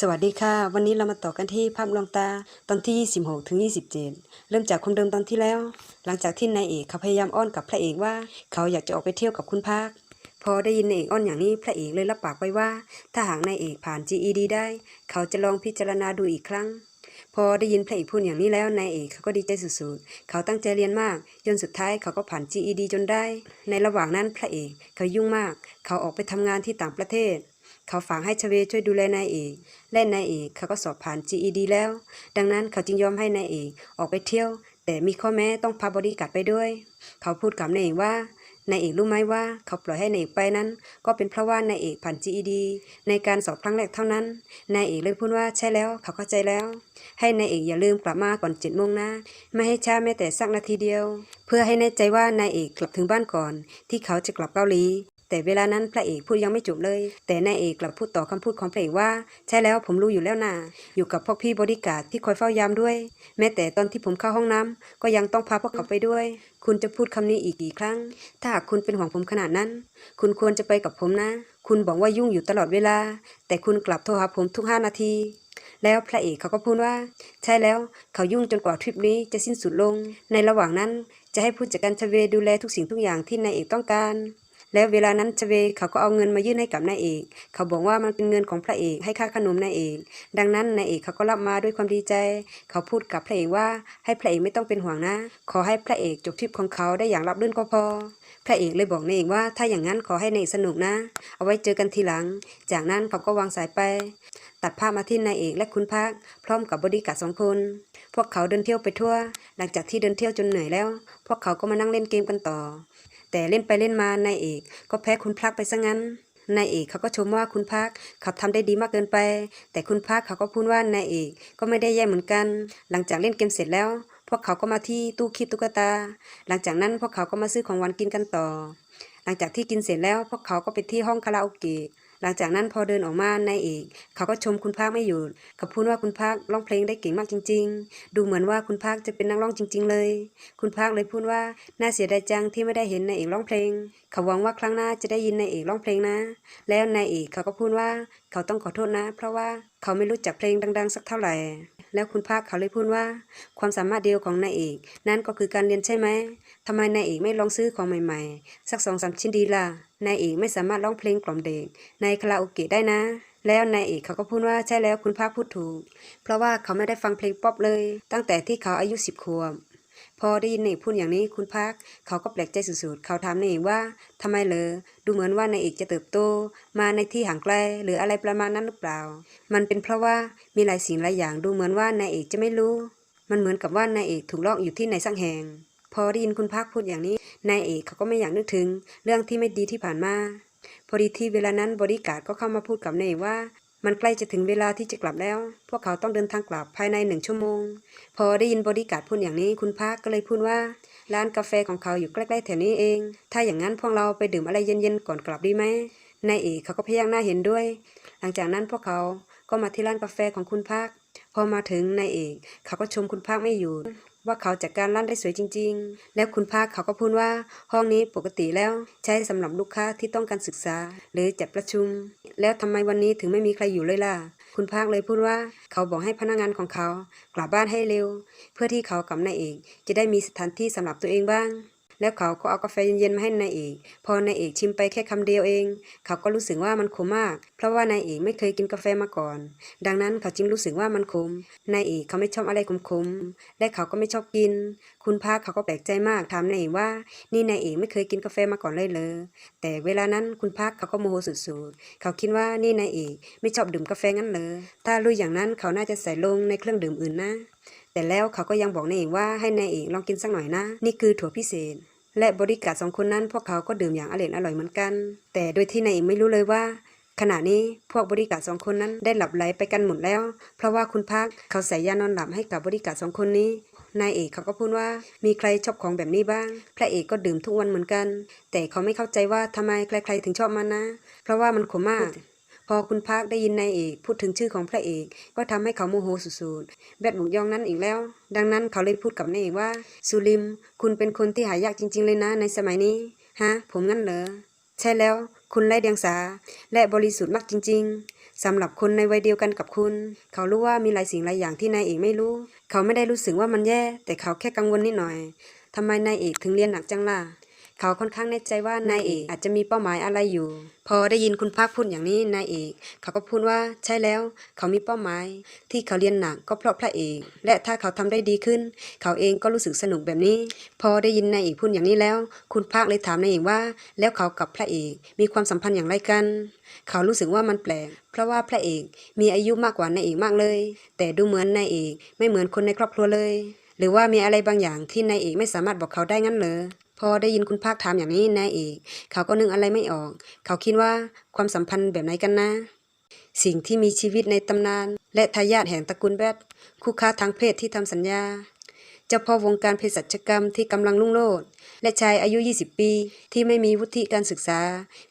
สวัสดีค่ะ วันนี้เรามาต่อกันที่ภาพลวงตาตอนที่ 26ถึง27 เริ่มจากคนเดิมตอนที่แล้ว หลังจากที่นายเอกเขาพยายามอ้อนกับพระเอกว่า เขาอยากจะออกไปเที่ยวกับคุณพักพอได้ยินนายเอกอ้อนอย่างนี้พระเอกเลยรับปากไว้ว่า ถ้าหากนายเอกผ่าน GED ได้ เขาจะลองพิจารณาดูอีกครั้ง พอได้ยินพระเอกพูดอย่างนี้แล้วนายเอกเขาก็ดีใจสุดๆ เขาตั้งใจเรียนมากจนสุดท้ายเขาก็ผ่าน GED จนได้ ในระหว่างนั้นพระเอกเขายุ่งมาก เขาออกไปทำงานที่ต่างประเทศ เขาฝากให้ชเวช่วยดูแลนายเอกและนายเอกเขาก็สอบผ่าน GED แล้ว ดังนั้นเขาจึงยอมให้นายเอกออกไปเที่ยว แต่มีข้อแม้ต้องพาบอดี้การ์ดไปด้วย เขาพูดกับนายเอกว่านายเอกรู้ไหมว่าเขาปล่อยให้นายเอกไปนั้น ก็เป็นเพราะว่านายเอกผ่าน GED ในการสอบครั้งแรกเท่านั้นนายเอกเลยพูดว่าใช่แล้วเขาเข้าใจแล้ว ให้นายเอกอย่าลืมกลับมาก่อนเจ็ดโมงนะไม่ให้ช้าแม้แต่สักนาทีเดียว เพื่อให้แน่ใจว่านายเอกกลับถึงบ้านก่อน ที่เขาจะกลับเกาหลี แต่เวลานั้นพระเอกพูดยังไม่จบเลย แต่นายเอกกลับพูดต่อคำพูดของพระเอกว่า ใช่แล้วผมรู้อยู่แล้วนะอยู่กับพวกพี่บริการที่คอยเฝ้ายามด้วย แม้แต่ตอนที่ผมเข้าห้องน้ำก็ยังต้องพาพวกเขาไปด้วย คุณจะพูดคำนี้อีกกี่ครั้ง ถ้าหากคุณเป็นห่วงผมขนาดนั้น คุณควรจะไปกับผมนะ คุณบอกว่ายุ่งอยู่ตลอดเวลา แต่คุณกลับโทรหาผมทุกห้านาทีแล้วพระเอกเขาก็พูดว่า ใช่แล้วเขายุ่งจนกว่าทริปนี้จะสิ้นสุดลง ในระหว่างนั้นจะให้ผู้จัดการชเวดูแลทุกสิ่งทุกอย่างที่นายเอกต้องการ แล้วเวลานั้นชเวเขาก็เอาเงินมายื่นให้กับนายเอก เขาบอกว่ามันเป็นเงินของพระเอกให้ค่าขนมนายเอก ดังนั้นนายเอกเขาก็รับมาด้วยความดีใจ เขาพูดกับพระเอกว่าให้พระเอกไม่ต้องเป็นห่วงนะ ขอให้พระเอกจบทริปของเขาได้อย่างรับรื่นก็พอ พระเอกเลยบอกนายเอกว่าถ้าอย่างนั้นขอให้นายเอกสนุกนะ เอาไว้เจอกันทีหลัง จากนั้นเขาก็วางสายไป ตัดภาพมาที่นายเอกและคุณพักพร้อมกับบอดี้การ์ดสองคน พวกเขาเดินเที่ยวไปทั่ว หลังจากที่เดินเที่ยวจนเหนื่อยแล้ว พวกเขาก็มานั่งเล่นเกมกันต่อ แต่เล่นไปเล่นมานายเอก ก็แพ้คุณพักไปซะงั้นนายเอกเขาก็ชมว่าคุณพักเขาทำได้ดีมากเกินไป แต่คุณพักเขาก็พูดว่านายเอกก็ไม่ได้แย่เหมือนกัน หลังจากเล่นเกมเสร็จแล้ว พวกเขาก็มาที่ตู้คีบตุ๊กตา หลังจากนั้นพวกเขาก็มาซื้อของหวานกินกันต่อ หลังจากที่กินเสร็จแล้วพวกเขาก็ไปที่ห้องคาราโอเกะ หลังจากนั้นพอเดินออกมานายเอกเขาก็ชมคุณภาคไม่หยุดเขาพูดว่าคุณภาคร้องเพลงได้เก่งมากจริง ๆ ดูเหมือนว่าคุณภาคจะเป็นนักร้องจริง ๆ เลย คุณภาคเลยพูดว่าน่าเสียดายจังที่ไม่ได้เห็นนายเอกร้องเพลง เขาหวังว่าครั้งหน้าจะได้ยินนายเอกร้องเพลงนะ แล้วนายเอกเขาก็พูดว่าเขาต้องขอโทษนะ เพราะว่าเขาไม่รู้จักเพลงดัง ๆ สักเท่าไหร่แล้วคุณภาคเขาเลยพูดว่า ความสามารถเดียวของนายเอก นั่นก็คือการเรียนใช่ไหม ทำไมนายเอกไม่ลองซื้อของใหม่ๆ สักสองสามชิ้นดีล่ะ นายเอกไม่สามารถร้องเพลงกล่อมเด็กในคาราโอเกะได้นะ แล้วนายเอกเขาก็พูดว่าใช่แล้วคุณภาคพูดถูก เพราะว่าเขาไม่ได้ฟังเพลงป๊อปเลย ตั้งแต่ที่เขาอายุสิบขวบ พอได้ยินนายเอกพูดอย่างนี้คุณพักเขาก็แปลกใจสุดๆ เขาถามนายเอกว่าทำไมเหรอ ดูเหมือนว่านายเอกจะเติบโต มาในที่ห่างไกลหรืออะไรประมาณนั้นหรือเปล่า มันเป็นเพราะว่ามีหลายสิ่งหลายอย่างดูเหมือนว่านายเอกจะไม่รู้ มันเหมือนกับว่านายเอกถูกลอกอยู่ที่ไหนสักแห่ง พอได้ยินคุณพักพูดอย่างนี้ นายเอกเขาก็ไม่อยากนึกถึง เรื่องที่ไม่ดีที่ผ่านมา พอดีที่เวลานั้นบริการก็เข้ามาพูดกับนายเอกว่า มันใกล้จะถึงเวลาที่จะกลับแล้ว พวกเขาต้องเดินทางกลับภายในหนึ่งชั่วโมง พอได้ยินบริการพูดอย่างนี้คุณพักก็เลยพูดว่า ร้านกาแฟของเขาอยู่ใกล้ๆแถวนี้เอง ถ้าอย่างนั้นพวกเราไปดื่มอะไรเย็นๆก่อนกลับดีไหมนายเอกเขาก็พยักหน้าเห็นด้วย หลังจากนั้นพวกเขาก็มาที่ร้านกาแฟของคุณพักพอมาถึงนายเอกเขาก็ชมคุณพักไม่หยุด ว่าเขาจัดการร้านได้สวยจริง ๆ แล้วคุณพักเขาก็พูดว่า ห้องนี้ปกติแล้วใช้สำหรับลูกค้าที่ต้องการศึกษา หรือจัดประชุม แล้วทำไมวันนี้ถึงไม่มีใครอยู่เลยล่ะ คุณภาคเลยพูดว่า เขาบอกให้พนักงานของเขา กลับบ้านให้เร็ว เพื่อที่เขากับนายเอก จะได้มีสถานที่สำหรับตัวเองบ้าง แล้วเขาก็เอากาแฟเย็นๆมาให้นายเอก พอนายเอกชิมไปแค่คำเดียวเอง เขาก็รู้สึกว่ามันขมมาก ราะว่านายเอกไม่เคยกินกาแฟมาก่อน ดังนั้นเขาจึงรู้สึกว่ามันขมนายเอกเขาไม่ชอบอะไรขมๆและเขาก็ไม่ชอบกิน คุณภาคเขาก็แปลกใจมากถามนายเอกว่า นี่นายเอกไม่เคยกินกาแฟมาก่อนเลยเลย แต่เวลานั้นคุณพักเขาก็โมโหสุดๆเขาคิดว่านี่นายเอกไม่ชอบดื่มกาแฟงั้นเลยถ้ารู้อย่างนั้นเขาน่าจะใส่ลงในเครื่องดื่มอื่นนะ แต่แล้วเขาก็ยังบอกนายเอกว่าให้นายเอกลองกินสักหน่อยนะ นี่คือถั่วพิเศษและบริการสองคนนั้นพวกเขาก็ดื่มอย่างอร่อยอร่อยเหมือนกัน แต่โดยที่นายเอกไม่รู้เลยว่า ขณะนี้พวกบริการสองคนนั้นได้หลับไหลไปกันหมดแล้ว เพราะว่าคุณพักเขาใส่ยานอนหลับให้กับบริการสองคนนี้นายเอกเขาก็พูดว่ามีใครชอบของแบบนี้บ้าง พระเอกก็ดื่มทุกวันเหมือนกัน แต่เขาไม่เข้าใจว่าทำไมใครๆถึงชอบมันนะ เพราะว่ามันขมมาก พอคุณพักได้ยินนายเอกพูดถึงชื่อของพระเอกก็ทำให้เขาโมโหสุดๆแบดบุกยองนั้นอีกแล้ว ดังนั้นเขาเลยพูดกับนายเอกว่าสุลิม คุณเป็นคนที่หายากจริง ๆ เลยนะในสมัยนี้ฮะผมงั้นเหรอใช่แล้ว คุณไร้เดียงสา และบริสุทธิ์มากจริง ๆสำหรับคนในวัยเดียวกันกับคุณ เขารู้ว่ามีหลายสิ่งหลายอย่างที่นายเอกไม่รู้ เขาไม่ได้รู้สึกว่ามันแย่ แต่เขาแค่กังวลนิดหน่อยทำไมนายเอกถึงเรียนหนักจังล่ะ เขาค่อนข้างแน่ใจว่านายเอกอาจจะมีเป้าหมายอะไรอยู่ พอได้ยินคุณภาคพูดอย่างนี้นายเอก เขาก็พูดว่าใช่แล้ว เขามีเป้าหมาย ที่เขาเรียนหนักก็เพราะพระเอก และถ้าเขาทำได้ดีขึ้น เขาเองก็รู้สึกสนุกแบบนี้ พอได้ยินนายเอกพูดอย่างนี้แล้ว คุณภาคเลยถามนายเอกว่า แล้วเขากับพระเอกมีความสัมพันธ์อย่างไรกัน เขารู้สึกว่ามันแปลกเพราะว่าพระเอกมีอายุมากกว่านายเอกมากเลย แต่ดูเหมือนนายเอกไม่เหมือนคนในครอบครัวเลย หรือว่ามีอะไรบางอย่างที่นายเอกไม่สามารถบอกเขาได้งั้นเหรอพอได้ยินคุณภาคถามอย่างนี้นายเอกเขาก็นึกอะไรไม่ออก เขาคิดว่าความสัมพันธ์แบบไหนกันนะ สิ่งที่มีชีวิตในตำนาน และทายาทแห่งตระกูลแบทคู่ค้าทางเพศที่ทำสัญญา เจ้าพ่อวงการเภสัชกรรมที่กำลังรุ่งโรจน์และชายอายุ 20 ปี ที่ไม่มีวุฒิการศึกษา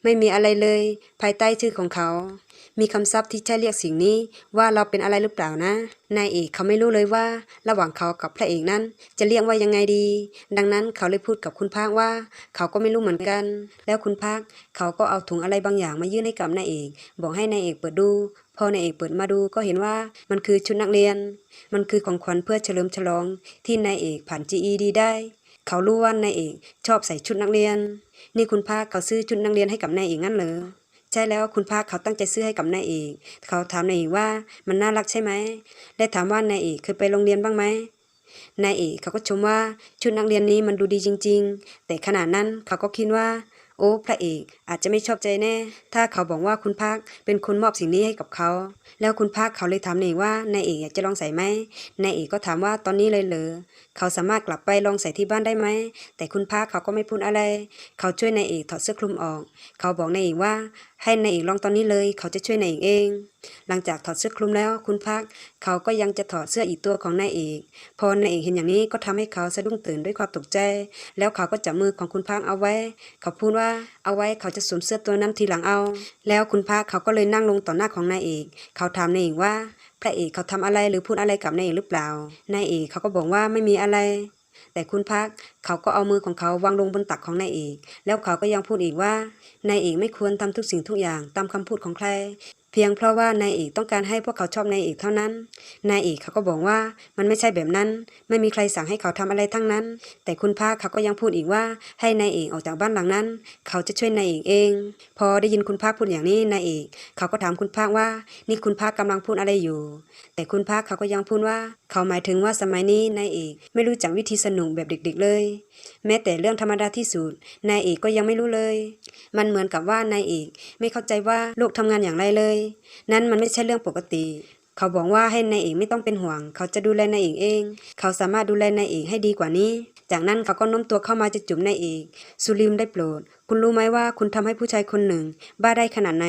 ไม่มีอะไรเลย ภายใต้ชื่อของเขา มีคำศัพท์ที่ใช้เรียกสิ่งนี้ว่าเราเป็นอะไรหรือเปล่านะ นายเอกเขาไม่รู้เลยว่า ระหว่างเขากับพระเอกนั้น จะเรียกว่ายังไงดี ดังนั้นเขาเลยพูดกับคุณภาคว่า เขาก็ไม่รู้เหมือนกัน แล้วคุณภาคเขาก็เอาถุงอะไรบางอย่างมายื่นให้กับนายเอก บอกให้นายเอกเปิดดูพอนายเอกเปิดมาดูก็เห็นว่ามันคือชุดนักเรียน มันคือของขวัญเพื่อเฉลิมฉลอง ที่นายเอกผ่าน GED ได้ เขารู้ว่านายเอกชอบใส่ชุดนักเรียน นี่คุณภาคเขาซื้อชุดนักเรียนให้กับนายเอกงั้นเหรอ ใช่แล้วคุณภาคเขาตั้งใจซื้อให้กับนายเอกเขาถามนายเอกว่ามันน่ารักใช่ไหมและถามว่านายเอกเคยไปโรงเรียนบ้างไหมนายเอกเขาก็ชมว่าชุดนักเรียนนี้มันดูดีจริง ๆ แต่ขณะนั้นเขาก็คิดว่า โอ้พระเอกอาจจะไม่ชอบใจแน่ ถ้าเขาบอกว่าคุณภาคเป็นคนมอบสิ่งนี้ให้กับเขา แล้วคุณภาคเขาเลยถามนายเอกว่านายเอกอยากจะลองใส่ไหมนายเอกก็ถามว่าตอนนี้เลยเหรอเขาสามารถกลับไปลองใส่ที่บ้านได้ไหม แต่คุณภาคเขาก็ไม่พูดอะไร เขาช่วยนายเอกถอดเสื้อคลุมออก เขาบอกนายเอกว่า ให้นายเอกลองตอนนี้เลย เขาจะช่วยนายเอกเอง หลังจากถอดเสื้อคลุมแล้ว คุณพัก เขาก็ยังจะถอดเสื้ออีกตัวของนายเอก พอนายเอกเห็นอย่างนี้ก็ทำให้เขาสะดุ้งตื่นด้วยความตกใจ แล้วเขาก็จับมือของคุณพักเอาไว้ เขาพูดว่าเอาไว้เขาจะสวมเสื้อตัวนั้นทีหลังเอา แล้วคุณพักเขาก็เลยนั่งลงต่อหน้าของนายเอก เขาถามนายเอกว่า พระเอกเขาทำอะไรหรือพูดอะไรกับนายเอกหรือเปล่านายเอกเขาก็บอกว่าไม่มีอะไร แต่คุณพักเขาก็เอามือของเขาวางลงบนตักของนายเอก แล้วเขาก็ยังพูดอีกว่านายเอกไม่ควรทำทุกสิ่งทุกอย่างตามคำพูดของใคร เพียงเพราะว่านายเอกต้องการให้พวกเขาชอบนายเอกเท่านั้น นายเอกเขาก็บอกว่ามันไม่ใช่แบบนั้น ไม่มีใครสั่งให้เขาทำอะไรทั้งนั้น แต่คุณภาคเขาก็ยังพูดอีกว่าให้นายเอกออกจากบ้านหลังนั้น เขาจะช่วยนายเอกเอง พอได้ยินคุณภาคพูดอย่างนี้นายเอกเขาก็ถามคุณภาคว่า นี่คุณภาคกำลังพูดอะไรอยู่ แต่คุณภาคเขาก็ยังพูดว่า เขาหมายถึงว่าสมัยนี้นายเอกไม่รู้จักวิธีสนุกแบบเด็ก ๆ เลย แม้แต่เรื่องธรรมดาที่สุดนายเอกก็ยังไม่รู้เลย มันเหมือนกับว่านายเอกไม่เข้าใจว่าโลกทำงานอย่างไรเลยนั้นมันไม่ใช่เรื่องปกติ เขาบอกว่าให้นายเอกไม่ต้องเป็นห่วง เขาจะดูแลนายเอกเอง เขาสามารถดูแลนายเอกให้ดีกว่านี้ จากนั้นเขาก็โน้มตัวเข้ามาจะจุ่มนายเอกสุริมได้โปรด คุณรู้ไหมว่าคุณทำให้ผู้ชายคนหนึ่ง บ้าได้ขนาดไหน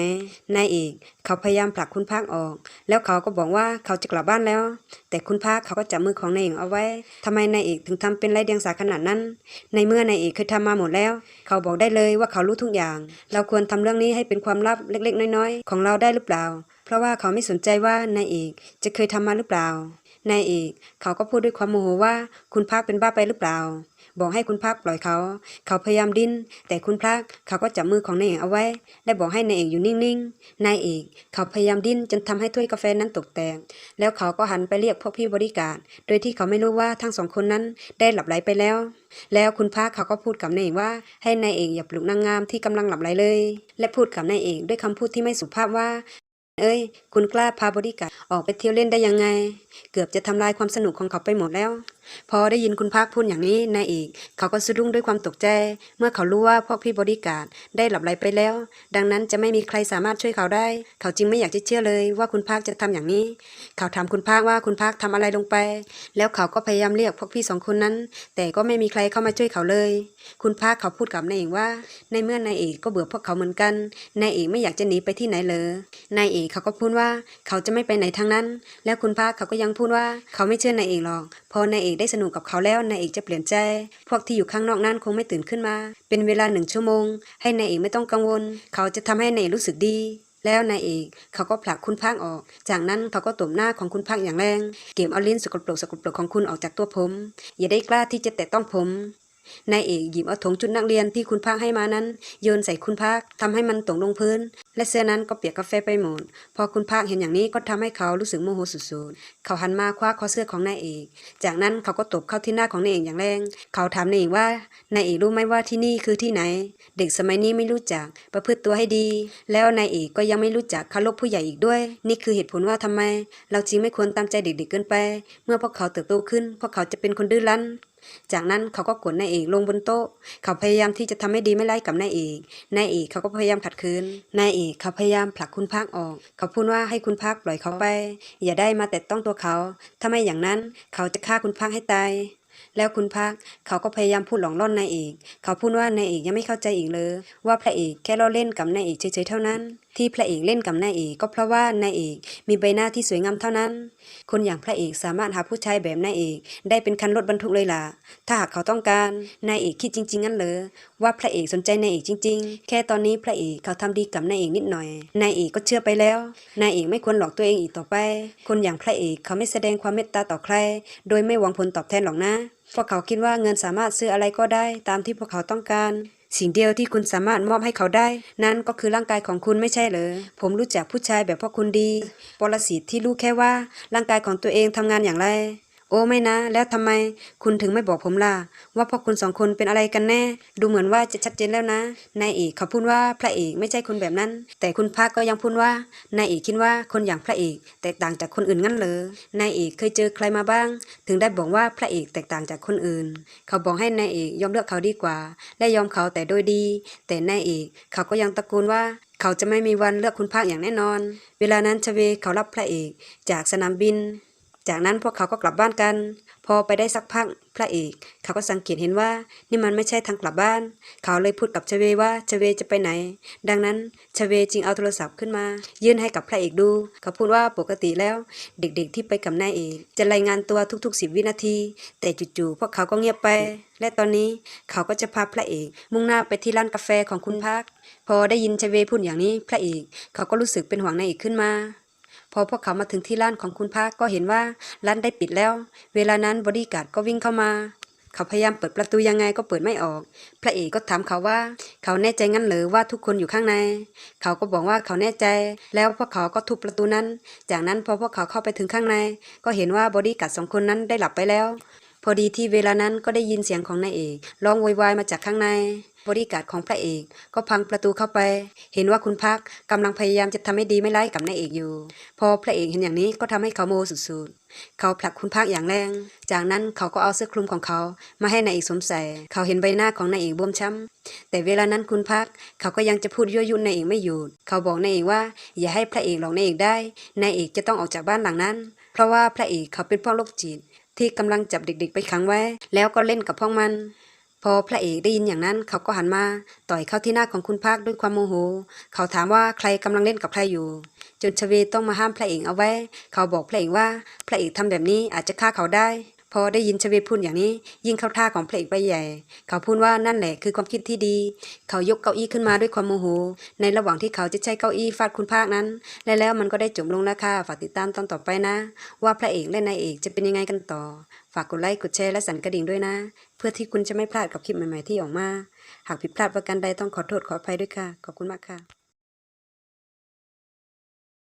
นายเอกเขาพยายามผลักคุณภาคออก แล้วเขาก็บอกว่าเขาจะกลับบ้านแล้ว แต่คุณภาคเขาก็จับมือของนายเอกเอาไว้ทำไมนายเอกถึงทำเป็นไรเดียงสาขนาดนั้น ในเมื่อนายเอกเคยทำมาหมดแล้ว เขาบอกได้เลยว่าเขารู้ทุกอย่าง เราควรทำเรื่องนี้ให้เป็นความลับเล็ก ๆ น้อยๆ ของเราได้หรือเปล่า เพราะว่าเขาไม่สนใจว่านายเอกจะเคยทำมาหรือเปล่า นายเอกเขาก็พูดด้วยความโมโหว่าคุณภาคเป็นบ้าไปหรือเปล่า บอกให้คุณภาคปล่อยเขา เขาพยายามดิ้น แต่คุณภาคเขาก็จับมือของนายเอกเอาไว้ และบอกให้นายเอกอยู่นิ่งๆ นายเอกเขาพยายามดิ้นจนทำให้ถ้วยกาแฟนั้นตกแตก แล้วเขาก็หันไปเรียกพวกพี่บริการโดยที่เขาไม่รู้ว่าทั้งสองคนนั้นได้หลับไหลไปแล้ว แล้วคุณภาคเขาก็พูดกับนายเอกว่าให้นายเอกอย่าปลุกนางงามที่กำลังหลับไหลเลย และพูดกับนายเอกด้วยคำพูดที่ไม่สุภาพว่า เอ้ย คุณกล้าพาบริการดออกไปเที่ยวเล่นได้ยังไง เกือบจะทำลายความสนุกของเขาไปหมดแล้วพอได้ยินคุณภาคพูดอย่างนี้นายเอกเขาก็สะดุ้งด้วยความตกใจ เมื่อเขารู้ว่าพวกพี่บริการได้หลับไหลไปแล้ว ดังนั้นจะไม่มีใครสามารถช่วยเขาได้ เขาจึงไม่อยากจะเชื่อเลยว่าคุณภาคจะทำอย่างนี้ เขาถามคุณภาคว่าคุณภาคทำอะไรลงไป แล้วเขาก็พยายามเรียกพวกพี่สองคนนั้น แต่ก็ไม่มีใครเข้ามาช่วยเขาเลย คุณภาคเขาพูดกับนายเอกว่า ในเมื่อนายเอกก็เบื่อพวกเขาเหมือนกันนายเอกไม่อยากจะหนีไปที่ไหนเลยนายเอกเขาก็พูดว่าเขาจะไม่ไปไหนทั้งนั้น แล้วคุณภาคเขาก็ยังพูดว่าเขาไม่เชื่อนายเอกหรอกพอนายเอกได้สนุกกับเขาแล้วนายเอกจะเปลี่ยนใจ พวกที่อยู่ข้างนอกนั้นคงไม่ตื่นขึ้นมา เป็นเวลาหนึ่งชั่วโมง ให้นายเอกไม่ต้องกังวล เขาจะทำให้นายเอกรู้สึกดี แล้วนายเอกเขาก็ผลักคุณพักออก จากนั้นเขาก็ตบหน้าของคุณพักอย่างแรง เก็บเอาลิ้นสกปรกสกปรกของคุณออกจากตัวผม อย่าได้กล้าที่จะแตะต้องผม นายเอกหยิบเอาถุงชุดนักเรียนที่คุณภาคให้มานั้น โยนใส่คุณภาคทำให้มันตกลงพื้น และเสื้อนั้นก็เปียกกาแฟไปหมด พอคุณภาคเห็นอย่างนี้ก็ทำให้เขารู้สึกโมโหสุดๆ เขาหันมาคว้าคอเสื้อของนายเอก จากนั้นเขาก็ตบเข้าที่หน้าของนายเอกอย่างแรง เขาถามนายเอกว่านายเอกรู้ไหมว่าที่นี่คือที่ไหน เด็กสมัยนี้ไม่รู้จักประพฤติตัวให้ดี แล้วนายเอกก็ยังไม่รู้จักเคารพผู้ใหญ่อีกด้วย นี่คือเหตุผลว่าทำไม เราจึงไม่ควรตามใจเด็กๆเกินไป เมื่อพวกเขาเติบโตขึ้นพวกเขาจะเป็นคนดื้อรั้น จากนั้นเขาก็กดนายเอกลงบนโต๊ะ เขาพยายามที่จะทำให้ดีไม่ไล่กับนายเอกนายเอกเขาก็พยายามขัดขืนนายเอกเขาพยายามผลักคุณภาคออก เขาพูดว่าให้คุณภาคปล่อยเขาไป อย่าได้มาแตะต้องตัวเขาถ้าไม่อย่างนั้นเขาจะฆ่าคุณภาคให้ตายแล้วคุณภาคเขาก็พยายามพูดหลอกล่อนนายเอก เขาพูดว่านายเอกยังไม่เข้าใจอีกเลย ว่าพระเอกแค่ล้อเล่นกับนายเอกเฉยๆเท่านั้นที่พระเอกเล่นกับนายเอกก็เพราะว่านายเอกมีใบหน้าที่สวยงามเท่านั้น คนอย่างพระเอกสามารถหาผู้ชายแบบนายเอก ได้เป็นคันรถบรรทุกเลยล่ะ ถ้าหากเขาต้องการนายเอกคิดจริง ๆ งั้นเหรอว่าพระเอกสนใจนายเอกจริง ๆ แค่ตอนนี้พระเอกเขาทำดีกับนายเอกนิดหน่อยนายเอกก็เชื่อไปแล้วนายเอกไม่ควรหลอกตัวเองอีกต่อไป คนอย่างพระเอกเขาไม่แสดงความเมตตาต่อใคร โดยไม่หวังผลตอบแทนหรอกนะพวกเขาคิดว่าเงินสามารถซื้ออะไรก็ได้ตามที่พวกเขาต้องการ สิ่งเดียวที่คุณสามารถมอบให้เขาได้ นั่นก็คือร่างกายของคุณไม่ใช่เหรอ ผมรู้จักผู้ชายแบบพวกคุณดี ปรสิตที่รู้แค่ว่าร่างกายของตัวเองทำงานอย่างไร โอ้ไม่นะ แล้วทำไมคุณถึงไม่บอกผมล่ะ ว่าพวกคุณสองคนเป็นอะไรกันแน่ ดูเหมือนว่าจะชัดเจนแล้วนะ นายเอกเขาพูดว่าพระเอกไม่ใช่คนแบบนั้น แต่คุณภาคก็ยังพูดว่านายเอกคิดว่าคนอย่างพระเอก แตกต่างจากคนอื่นงั้นเหรอนายเอกเคยเจอใครมาบ้าง ถึงได้บอกว่าพระเอกแตกต่างจากคนอื่น เขาบอกให้นายเอกยอมเลือกเขาดีกว่า และยอมเขาแต่โดยดี แต่นายเอกเขาก็ยังตะโกนว่าเขาจะไม่มีวันเลือกคุณภาคอย่างแน่นอน เวลานั้นชเวเขารับพระเอก จากสนามบิน จากนั้นพวกเขาก็กลับบ้านกัน พอไปได้สักพักพระเอกเขาก็สังเกตเห็นว่านี่มันไม่ใช่ทางกลับบ้าน เขาเลยพูดกับชเวว่าชเวจะไปไหน ดังนั้นชเวจึงเอาโทรศัพท์ขึ้นมา ยื่นให้กับพระเอกดู เขาพูดว่าปกติแล้ว เด็กๆที่ไปกับนายเอกจะรายงานตัวทุกๆสิบวินาที แต่จู่ๆพวกเขาก็เงียบไป และตอนนี้เขาก็จะพาพระเอกมุ่งหน้าไปที่ร้านกาแฟของคุณพักพอได้ยินชเวพูดอย่างนี้พระเอกเขาก็รู้สึกเป็นห่วงนายเอกขึ้นมา พอพวกเขามาถึงที่ร้านของคุณภาคก็เห็นว่าร้านได้ปิดแล้ว เวลานั้นบอดี้การ์ดก็วิ่งเข้ามา เขาพยายามเปิดประตูยังไงก็เปิดไม่ออก พระเอกก็ถามเขาว่า เขาแน่ใจงั้นหรือว่าทุกคนอยู่ข้างใน เขาก็บอกว่าเขาแน่ใจ แล้วพวกเขาก็ทุบประตูนั้น จากนั้นพอพวกเขาเข้าไปถึงข้างใน ก็เห็นว่าบอดี้การ์ดสองคนนั้นได้หลับไปแล้ว พอดีที่เวลานั้นก็ได้ยินเสียงของนายเอกร้องโวยวายมาจากข้างใน บริการของพระเอก ก็พังประตูเข้าไป เห็นว่าคุณพักกำลังพยายามจะทำให้ดีไม่ร้ายกับนายเอกอยู่ พอพระเอกเห็นอย่างนี้ก็ทำให้เขาโมโหสุดๆ เขาผลักคุณพักอย่างแรง จากนั้นเขาก็เอาเสื้อคลุมของเขามาให้นายเอกสวมใส่ เขาเห็นใบหน้าของนายเอกบวมช้ำแต่เวลานั้นคุณพักเขาก็ยังจะพูดยั่วยุนายเอกไม่หยุด เขาบอกนายเอกว่า อย่าให้พระเอกหลอกนายเอกได้ นายเอกจะต้องออกจากบ้านหลังนั้น เพราะว่าพระเอกเขาเป็นพวกโรคจิตที่กำลังจับเด็กๆไปขังไว้ แล้วก็เล่นกับพวกมัน พอพระเอกได้ยินอย่างนั้นเขาก็หันมาต่อยเข้าที่หน้าของคุณภาคด้วยความโมโห เขาถามว่าใครกำลังเล่นกับใครอยู่ จนชเวต้องมาห้ามพระเอกเอาไว้ เขาบอกพระเอกว่าพระเอกทำแบบนี้อาจจะฆ่าเขาได้ พอได้ยินชเวพูดอย่างนี้ ยิ่งเข้าท่าของพระเอกไปใหญ่ เขาพูดว่านั่นแหละคือความคิดที่ดี เขายกเก้าอี้ขึ้นมาด้วยความโมโห ในระหว่างที่เขาจะใช้เก้าอี้ฟาดคุณภาคนั้น และแล้วมันก็ได้จบลงแล้วค่ะฝากติดตามตอนต่อไปนะ ว่าพระเอกและนายเอกจะเป็นยังไงกันต่อ ฝากกดไลค์กดแชร์และสั่นกระดิ่งด้วยนะ เพื่อที่คุณจะไม่พลาดกับคลิปใหม่ๆที่ออกมา หากผิดพลาดประการใดต้องขอโทษขออภัยด้วยค่ะ ขอบคุณมากค่ะ